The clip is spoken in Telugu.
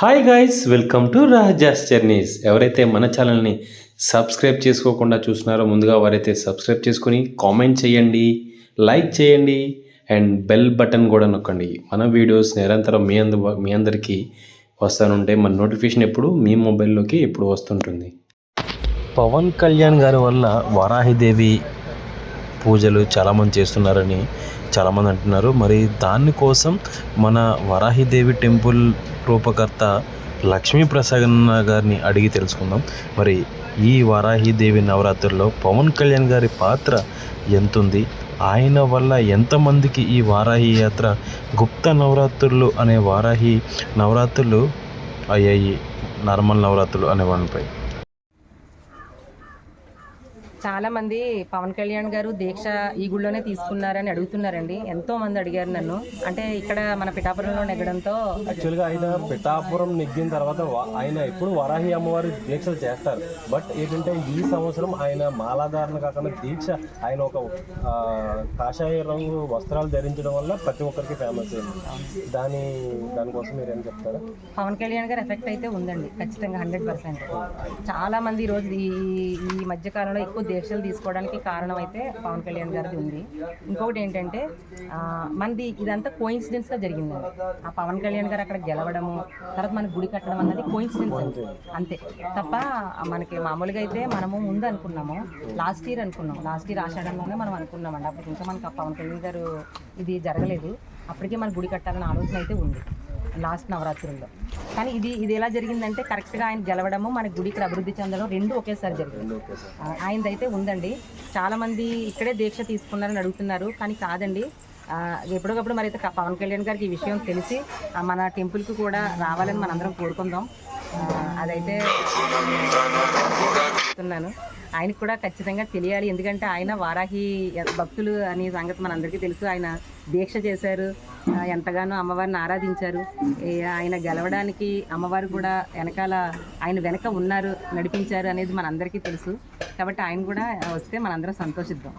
Hi guys welcome to Raja's journeys ఎవరైతే మన ఛానల్ని సబ్స్క్రైబ్ చేసుకోకుండా చూస్తున్నారో ముందుగా వారైతే సబ్స్క్రైబ్ చేసుకొని కామెంట్ చేయండి లైక్ చేయండి అండ్ బెల్ బటన్ కూడా నొక్కండి. మన వీడియోస్ నిరంతరం మీ అందు మీ అందరికీ వస్తానుంటే మన నోటిఫికేషన్ ఎప్పుడు మీ మొబైల్లోకి ఎప్పుడు వస్తుంటుంది. పవన్ కళ్యాణ్ గారి వల్ల వారాహిదేవి పూజలు చాలామంది చేస్తున్నారని చాలామంది అంటున్నారు. మరి దానికోసం మన వరాహిదేవి టెంపుల్ రూపకర్త లక్ష్మీ ప్రసన్న గారిని అడిగి తెలుసుకుందాం. మరి ఈ వరాహిదేవి నవరాత్రుల్లో పవన్ కళ్యాణ్ గారి పాత్ర ఎంతుంది? ఆయన వల్ల ఎంతమందికి ఈ వారాహి యాత్ర గుప్త నవరాత్రులు అనే వారాహి నవరాత్రులు అయ్యాయి నార్మల్ నవరాత్రులు అనే వాటిపై చాలా మంది పవన్ కళ్యాణ్ గారు దీక్ష ఈ గుళ్ళోనే తీసుకున్నారని అడుగుతున్నారండి. ఎంతో మంది అడిగారు నన్ను. అంటే ఇక్కడ మన పిఠాపురంలో నెగ్గడంతో యాక్చువల్గా ఆయన పిఠాపురం నెగ్గిన తర్వాత ఆయన ఎప్పుడు వరాహి అమ్మవారి దీక్షలు చేస్తారు. బట్ ఏంటంటే ఈ సంవత్సరం ఆయన మాలాధారణ కాకుండా దీక్ష ఆయన ఒక కాషాయ రంగు వస్త్రాలు ధరించడం వల్ల ప్రతి ఒక్కరికి ఫేమస్ అయింది దాని దానికోసం మీరు ఏం చెప్తారా? పవన్ కళ్యాణ్ గారు ఎఫెక్ట్ అయితే ఉందండి. ఖచ్చితంగా హండ్రెడ్ పర్సెంట్. చాలా మంది ఈ రోజు ఈ ఈ మధ్య కాలంలో ఎక్కువ దీక్షలు తీసుకోవడానికి కారణం అయితే పవన్ కళ్యాణ్ గారిది ఉంది. ఇంకొకటి ఏంటంటే మనది ఇదంతా కోయిన్సిడెన్స్గా జరిగింది. జరిగిందండి ఆ పవన్ కళ్యాణ్ గారు అక్కడ గెలవడము తర్వాత మన గుడి కట్టడం అన్నది కోయిన్సిడెన్స్ అంతే. తప్ప మనకి మామూలుగా అయితే మనము ముందు అనుకున్నాము. లాస్ట్ ఇయర్ అనుకున్నాం. లాస్ట్ ఇయర్ ఆషాఢంలోనే మనం అనుకున్నామండి. అప్పుడు ఇంకా మనకి ఆ పవన్ కళ్యాణ్ గారు ఇది జరగలేదు. అప్పటికే మన గుడి కట్టాలని ఆలోచన అయితే ఉంది. లాస్ట్ నవరాత్రుల్లో కానీ ఇది ఇది ఎలా జరిగిందంటే కరెక్ట్గా ఆయన గెలవడము మన గుడి ఇక్కడ అభివృద్ధి చెందడం రెండు ఒకేసారి జరిగింది. ఆయనదైతే ఉందండి. చాలామంది ఇక్కడే దీక్ష తీసుకున్నారని అడుగుతున్నారు కానీ కాదండి. ఎప్పటికప్పుడు మరి అయితే పవన్ కళ్యాణ్ గారికి ఈ విషయం తెలిసి మన టెంపుల్కి కూడా రావాలని మనందరం కోరుకుందాం. అదైతే చెప్తున్నాను. ఆయనకు కూడా ఖచ్చితంగా తెలియాలి. ఎందుకంటే ఆయన వారాహి భక్తులు అనే సంగతి మనందరికీ తెలుసు. ఆయన దీక్ష చేశారు. ఎంతగానో అమ్మవారిని ఆరాధించారు. ఆయన గెలవడానికి అమ్మవారు కూడా వెనకాల ఆయన వెనక ఉన్నారు నడిపించారు అనేది మనందరికీ తెలుసు. కాబట్టి ఆయన కూడా వస్తే మనందరం సంతోషిద్దాం.